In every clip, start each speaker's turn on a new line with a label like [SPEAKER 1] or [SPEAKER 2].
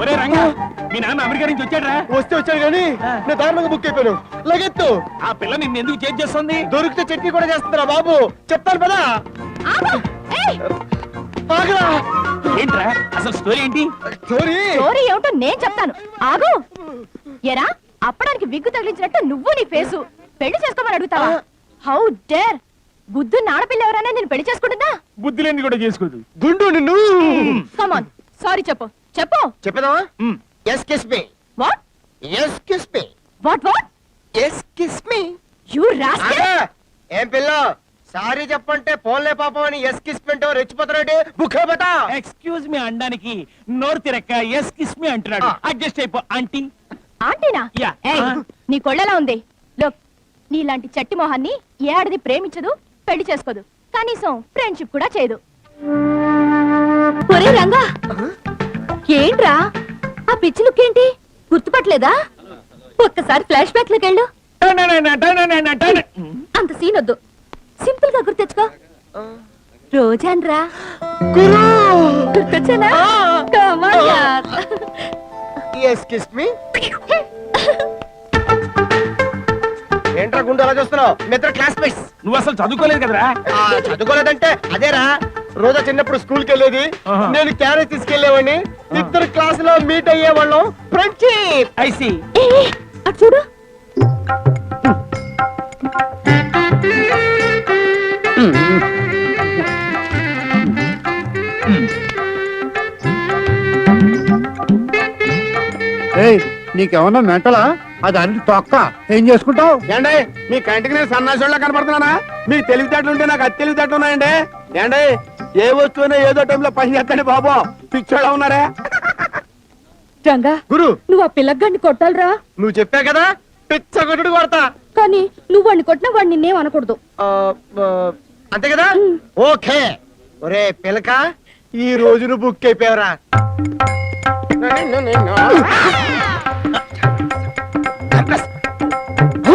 [SPEAKER 1] ఒరే రంగా మీ నాన్న అమెరికా నుంచి వచ్చాడ్రా.
[SPEAKER 2] వస్తే వచ్చాడు కానీ నేను దారుణంగా బుక్ అయిపోయాను. లగెత్తు
[SPEAKER 1] ఆ పిల్ల నిన్ను ఎందుకు చేంజ్ చేస్తుంది?
[SPEAKER 2] దొరికితే చట్నీ కూడా చేస్తారా బాబు? చెప్తాను పదా?
[SPEAKER 3] ఆగు! ఏయ్,
[SPEAKER 2] ఆగరా
[SPEAKER 1] ఏంట్రా అసలు స్టోరీ ఏంటి?
[SPEAKER 2] సారీ
[SPEAKER 3] స్టోరీ ఏమిటో నేను చెప్తాను. ఆగు. ఎరా అప్పడానికి విగ్గు తగిలించినట్టు నువ్వు నీ ఫేసు. పెళ్ళి చేసుకోమని అడుగుతావా? How dare. బుద్ధు నాడపిల్ల ఎవరైనా నేను పెళ్ళి చేసుకుంటుందా?
[SPEAKER 1] బుద్ధి లేని కూడా చేసుకోదు.
[SPEAKER 2] గుండు నిన్ను.
[SPEAKER 3] కమాన్ సారీ చెప్పు. చెప్పు.
[SPEAKER 2] చెప్పేదావా
[SPEAKER 1] ఉమ్.
[SPEAKER 2] Excuse me
[SPEAKER 3] what
[SPEAKER 2] excuse me
[SPEAKER 3] what what
[SPEAKER 2] excuse me
[SPEAKER 3] you rascal
[SPEAKER 2] ఏం పిల్ల? సారీ చెప్పంటే పోన్లే పాపం అని ఎస్ కిస్ పింటో రెచ్చిపోతారంటే బుక్ బట
[SPEAKER 1] ఎక్స్క్యూజ్ మీ అనడానికి నోరు తిరక్క ఎస్ కిస్ మీ అంటున్నాడు.
[SPEAKER 2] ఆ.
[SPEAKER 1] అడ్జస్ట్ అయిపో ఆంటీ
[SPEAKER 3] ఆంటీనా?
[SPEAKER 1] Yeah.
[SPEAKER 3] ఏయ్. నీ కొళ్ళలా ఉంది? లోక్ నీలాంటి చట్టి మొహాన్ని ఏ ఆడది ప్రేమించదు? పెళ్ళి చేసుకోదు. కనీసం ఫ్రెండ్షిప్ కూడా చేయదు. ఒరే రంగా! ఏంట్రా? ఆ పిచ్చి లుక్ ఏంటి? గుర్తుపట్టలేదా? ఒక్కసారి ఫ్లాష్ బ్యాక్లోకి వెళ్ళు. అంత సీన్ వద్దు. సింపుల్గా గుర్తెచ్చుకో రోజాన్ రా
[SPEAKER 2] గురు!
[SPEAKER 3] గుర్తొచ్చానా.
[SPEAKER 2] ఎస్ కిస్ మీ గుండు అలా చూస్తున్నావు? మిత్ర క్లాస్మేట్స్.
[SPEAKER 1] నువ్వు అసలు చదువుకోలేదు కదరా?
[SPEAKER 2] చదువుకోలేదంటే అదేరా రోజా చిన్నప్పుడు స్కూల్కి వెళ్ళేది.
[SPEAKER 1] ఆహా.
[SPEAKER 2] నేను క్యారేజ్ తీసుకెళ్ళేవాడిని ఇద్దరు క్లాస్లో మీట్ అయ్యేవాళ్ళం. ఫ్రెండ్షిప్.
[SPEAKER 1] ఐసి
[SPEAKER 3] ఏ, ఏ, అటు చూడు.
[SPEAKER 4] ఏయ్ నీకేమన్నా మెంటలా? అది అరటి తొక్క. ఏం చేసుకుంటావు?
[SPEAKER 2] ఏండే మీ కంటికి నేను సన్నాసోళ్ళ కనపడుతున్నానా? మీ తెలివితేటలు ఉంటే నాకు అతి తెలివితేటలు ఉన్నాయండి. ఏండే ఏ వస్తువునే ఏదో టైంలో పని చేస్తాండి బాబు. పిచ్చోడా ఉన్నారా?
[SPEAKER 3] రంగా
[SPEAKER 2] గురు.
[SPEAKER 3] నువ్వు ఆ పిల్లగాడిని కొట్టాలరా.
[SPEAKER 2] నువ్వు చెప్పా కదా పిచ్చ కొట్టుడు కొడతా.
[SPEAKER 3] కానీ నువ్వు వాడిని కొట్టినా వాడిని నిన్నేం అనకూడదు.
[SPEAKER 2] ఆ, ఆ, అంతే కదా? ఓకే. ఒరే పిలక ఈ రోజు నువ్వు బుక్ అయిపోయావరా.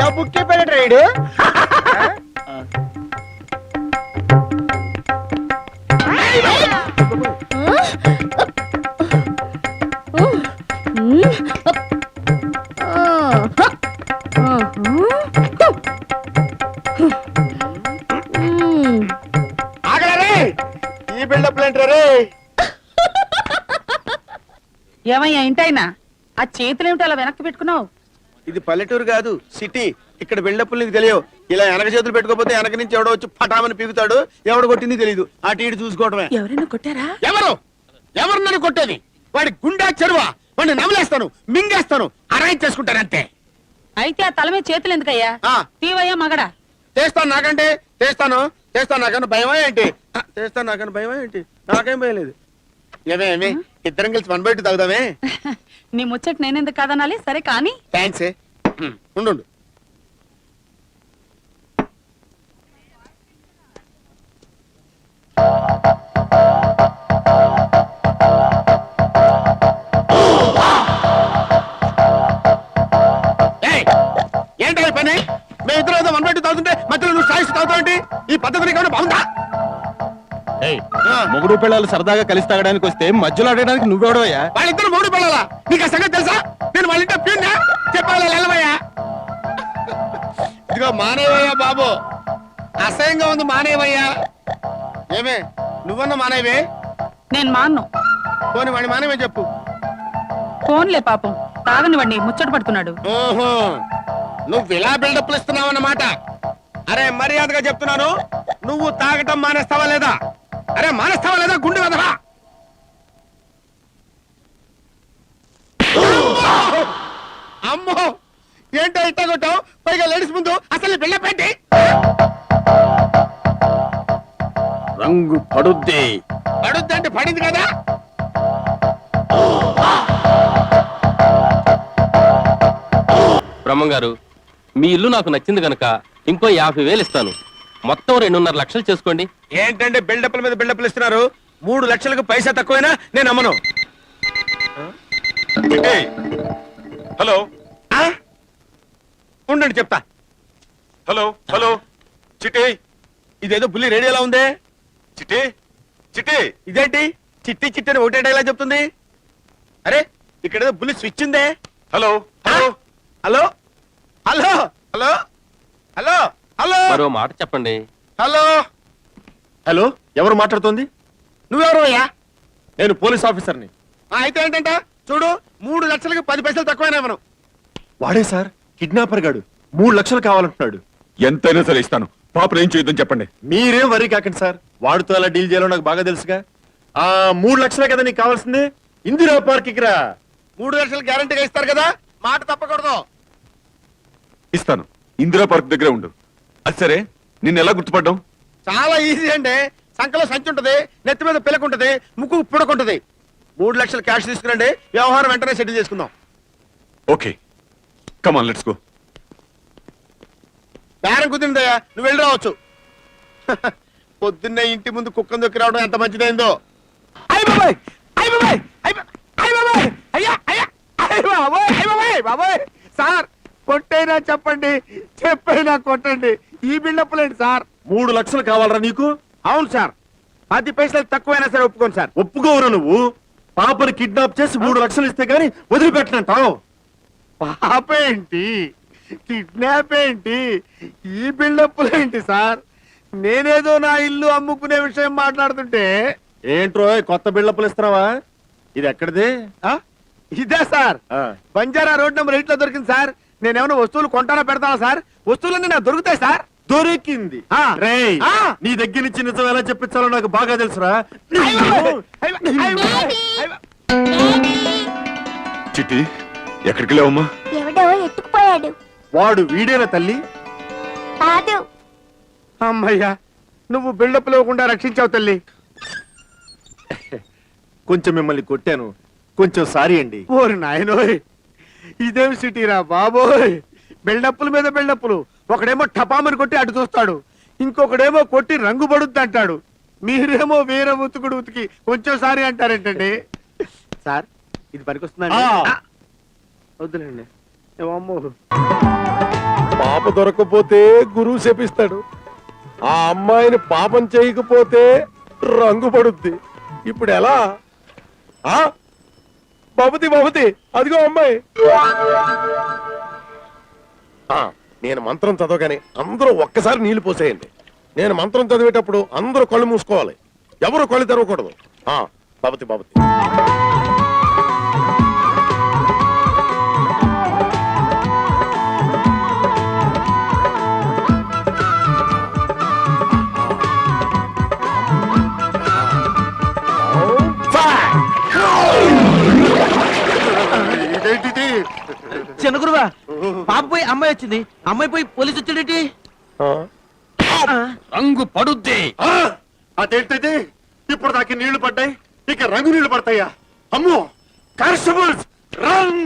[SPEAKER 2] ఇలా బుక్ అయిపోయాడు రైడు? ఈ బిల్డప్ ఏంటారే
[SPEAKER 5] ఏమయ్యా ఇంటైనా? ఆ చేతులేమిటి అలా వెనక్కి పెట్టుకున్నావు?
[SPEAKER 2] ఇది పల్లెటూరు కాదు సిటీ. ఇక్కడ బిల్డప్ నీకు తెలియవు. ఇలా వెనక చేతులు పెట్టుకోకపోతే వెనక నుంచి ఎవడో వచ్చి పటామని పీకుతాడు ఎవడు కొట్టింది తెలియదు అటు ఇటు చూసుకోవడమే
[SPEAKER 5] ఎవరైనా కొట్టారా?
[SPEAKER 2] ఎవరు? ఎవరు నన్ను కొట్టేది? వాడి గుండా చెరువా? వాడిని నమలేస్తాను మింగేస్తాను అరేంజ్ చేసుకుంటాను అంతే.
[SPEAKER 5] అయితే ఆ తల మీద చేతులు ఎందుకయ్యా?
[SPEAKER 2] ఆ.
[SPEAKER 5] తీవయ్యా మగడా?
[SPEAKER 2] చేస్తాను నాకంటే చేస్తాను చేస్తాను నాకన్నా భయమా ఏంటి? ఆ, చేస్తాను నాకన్నా భయమా ఏంటి? నాకేం భయం లేదు. ఏమే ఏమే ఇద్దరం కలిసి వన్ బయట తాగుదామే?
[SPEAKER 5] నీ ముచ్చట నేనెందుకు కాదనాలి? సరే కానీ.
[SPEAKER 2] థ్యాంక్స్ ఉండు ఉండు. ఏంటో పని? మేము ఇద్దరు ఏదో వన్ బయట థౌసండ్ మధ్యలో నువ్వు సాయిస్తూ తాగుతావు ఈ పద్ధతి నీకు బాగుందా?
[SPEAKER 6] మొగుడు పిల్లలు సరదాగా కలిసి తాగడానికి వస్తే మధ్యలో ఆడడానికి నువ్వెవడవయ్యా
[SPEAKER 2] వాళ్ళిద్దరు మూడు పిల్లలా? నీకు ఆ సంగతి తెలుసా? నేను వాళ్ళ ఇంట్లో ప్యూన్నా చెప్పాలి వెళ్ళవయ్యా ఇదిగో మానేవయ్యా బాబు. అసహ్యంగా ఉంది మానేవయ్యా. ఏమే నువ్వన్న మానేవే?
[SPEAKER 5] నేను మాన్ను.
[SPEAKER 2] పోని వాడి మానేవే చెప్పు.
[SPEAKER 5] ఫోన్లే పాపం. తాగని వాడిని ముచ్చట పడుతున్నాడు.
[SPEAKER 2] ఓహో నువ్వు ఇలా బిల్డప్లు ఇస్తున్నావు అన్నమాట అరే మర్యాదగా చెప్తున్నాను. నువ్వు తాగటం మానేస్తావా లేదా? అరే మానేస్తావా లేదా? గుండె వదరా అమ్మో! ఏంటో ఇట్ట కొట్టావు? పైగా లేడీస్ ముందు అసలు ఏంటి
[SPEAKER 6] రంగ
[SPEAKER 2] పడుద్ది. పడుద్ది అంటే పడింది కదా?
[SPEAKER 7] బ్రహ్మంగారు మీ ఇల్లు నాకు నచ్చింది గనక ఇంకో యాభై వేలు ఇస్తాను. మొత్తం రెండున్నర లక్షలు చేసుకోండి.
[SPEAKER 2] ఏంటంటే బిల్డప్ల మీద బిల్డప్లు ఇస్తున్నారు? మూడు లక్షలకు పైసా తక్కువైనా నేను అమ్మను
[SPEAKER 6] హలో.
[SPEAKER 2] ఆ? ఉండండి చెప్తా.
[SPEAKER 6] Hello hello. చిట్టి
[SPEAKER 2] ఇదేదో బుల్లి రేడియోలా ఉందే?
[SPEAKER 6] చిట్టి చిట్టి.
[SPEAKER 2] ఇదేంటి? చిట్టి చిట్టి అని ఒకటే డైలాగ్ చెప్తుంది. అరే ఇక్కడ ఏదో బుల్లి స్విచ్ ఉందే.
[SPEAKER 6] Hello? Hello.
[SPEAKER 2] Hello? Hello? Hello? Hello? Hello!
[SPEAKER 7] మరో మాట చెప్పండి.
[SPEAKER 2] హలో!
[SPEAKER 6] హలో ఎవరు మాట్లాడుతోంది?
[SPEAKER 2] నువ్వెవరు అయ్యా?
[SPEAKER 6] నేను పోలీస్ ఆఫీసర్ని.
[SPEAKER 2] అయితే ఏంటంట? చూడు మూడు లక్షలకు పది పైసలు తక్కువైనా మనం
[SPEAKER 6] వాడే సార్ కిడ్నాపర్ గాడు. మూడు లక్షలు కావాలంటున్నాడు. ఎంతైనా సరే ఇస్తాను. పాపను ఏం చేయొద్దని చెప్పండి. మీరేం వరి కాకండి సార్. వాడితో ఎలా డీల్ చేయాలో నాకు బాగా తెలుసుగా. ఆ మూడు లక్షలే కదా నీకు కావాల్సింది? ఇందిరా పార్క్ రా.
[SPEAKER 2] మూడు లక్షలు గ్యారంటీగా ఇస్తారు కదా? మాట తప్పకూడదు.
[SPEAKER 6] ఇస్తాను. ఇందిరా పార్క్ దగ్గరే ఉండు. అది సరే నిన్ను ఎలా గుర్తుపడ్డాం
[SPEAKER 2] చాలా ఈజీ అండి. సంకలో సంచి ఉంటది నెత్తి మీద పిలక ఉంటది ముక్కు పుడకుంటది మూడు లక్షలు క్యాష్ తీసుకురండి వ్యవహారం వెంటనే సెటిల్ చేసుకుందాం.
[SPEAKER 6] ఓకే. కమాన్ లెట్స్ గో
[SPEAKER 2] బేరం కుదిరిందయ్యా నువ్వు వెళ్ళి రావచ్చు. పొద్దున్నే ఇంటి ముందు కుక్కను దొక్కి రావడం ఎంత మంచిదైందో.
[SPEAKER 1] అయ్య బాబాయ్ అయ్య బాబాయ్ అయ్య బా- అయ్య బాబాయ్ అయ్యా అయ్యా అయ్య బాబాయ్ అయ్య బాబాయ్ బాబాయ్.
[SPEAKER 2] సార్ కొట్టైనా చెప్పండి చెప్పైనా కొట్టండి. ఈ బిల్డప్లేండి సార్.
[SPEAKER 6] మూడు లక్షలు కావాలరా నీకు?
[SPEAKER 2] అవును సార్. పది పైసలు తక్కువైనా సరే ఒప్పుకోండి సార్.
[SPEAKER 6] ఒప్పుకోవరా నువ్వు? పాపని కిడ్నాప్ చేసి మూడు లక్షలు ఇస్తే గానీ వదిలిపెట్టనంటావు.
[SPEAKER 2] పాప ఏంటి? కిడ్నాప్ ఏంటి? ఈ బిల్డప్లు ఏంటి సార్. నేనేదో నా ఇల్లు అమ్ముకునే విషయం మాట్లాడుతుంటే
[SPEAKER 6] ఏంట్రో కొత్త బిల్డప్లు ఇస్తున్నావా? ఇది ఎక్కడిది?
[SPEAKER 2] ఆ? ఇదే సార్.
[SPEAKER 6] ఆ,
[SPEAKER 2] బంజారా రోడ్ నెంబర్ ఎయిట్లో దొరికింది సార్. నేనేమైనా వస్తువులు కొంటానా పెడతానా సార్? వస్తువులన్నీ నాకు దొరుకుతాయి సార్.
[SPEAKER 6] దొరికింది.
[SPEAKER 2] ఆ.
[SPEAKER 6] రేయ్
[SPEAKER 2] ఆ.
[SPEAKER 6] నీ దగ్గర నుంచి నిజం ఎలా చెప్పించాలో నాకు బాగా తెలుసురా. చిట్టి ఎక్కడికి లేవమ్మా?
[SPEAKER 8] ఎవడో ఎత్తుకుపోయాడు.
[SPEAKER 2] వాడు వీడేనా తల్లి?
[SPEAKER 8] కాదు.
[SPEAKER 2] అమ్మయ్యా నువ్వు బిల్డప్ లేకుండా రక్షించావు తల్లి.
[SPEAKER 6] కొంచెం మిమ్మల్ని కొట్టాను. కొంచెం సారీ అండి.
[SPEAKER 2] ఓరి నాయనోయ్. ఇదేం సిటీరా బాబోయ్? బిల్డప్పుల మీద బిల్డప్పులు. ఒకడేమో టపామని కొట్టి అటు చూస్తాడు. ఇంకొకడేమో కొట్టి రంగు పడుద్ది అంటాడు. మీరేమో వేరే ఉతుకుడు ఉతికి కొంచెం సారి అంటారేంటండి? సార్ ఇది పనికొస్తుందండి. వద్దులేండి. ఏమమ్మో
[SPEAKER 9] పాప దొరకకపోతే గురువు శపిస్తాడు. ఆ అమ్మాయిని పాపం చేయకపోతే రంగు పడుద్ది. ఇప్పుడు ఎలా ఆ? బబుతి బబుతి అదిగో అమ్మాయి. ఆ, నేను మంత్రం చదవగానే అందరూ ఒక్కసారి నీళ్ళు పోసేయండి. నేను మంత్రం చదివేటప్పుడు అందరూ కళ్ళు మూసుకోవాలి. ఎవరు కళ్ళు తెరవకూడదు? ఆ బబుతి
[SPEAKER 5] అమ్మాయి వచ్చింది. అమ్మాయి పోయి పోలీసు వచ్చాడేంటి?
[SPEAKER 2] రంగు పడుద్ది.
[SPEAKER 6] అదేంటిది? ఇప్పుడు దాకా నీళ్ళు పడ్డాయి. ఇక రంగు నీళ్ళు పడతాయా? అమ్మో! Constables run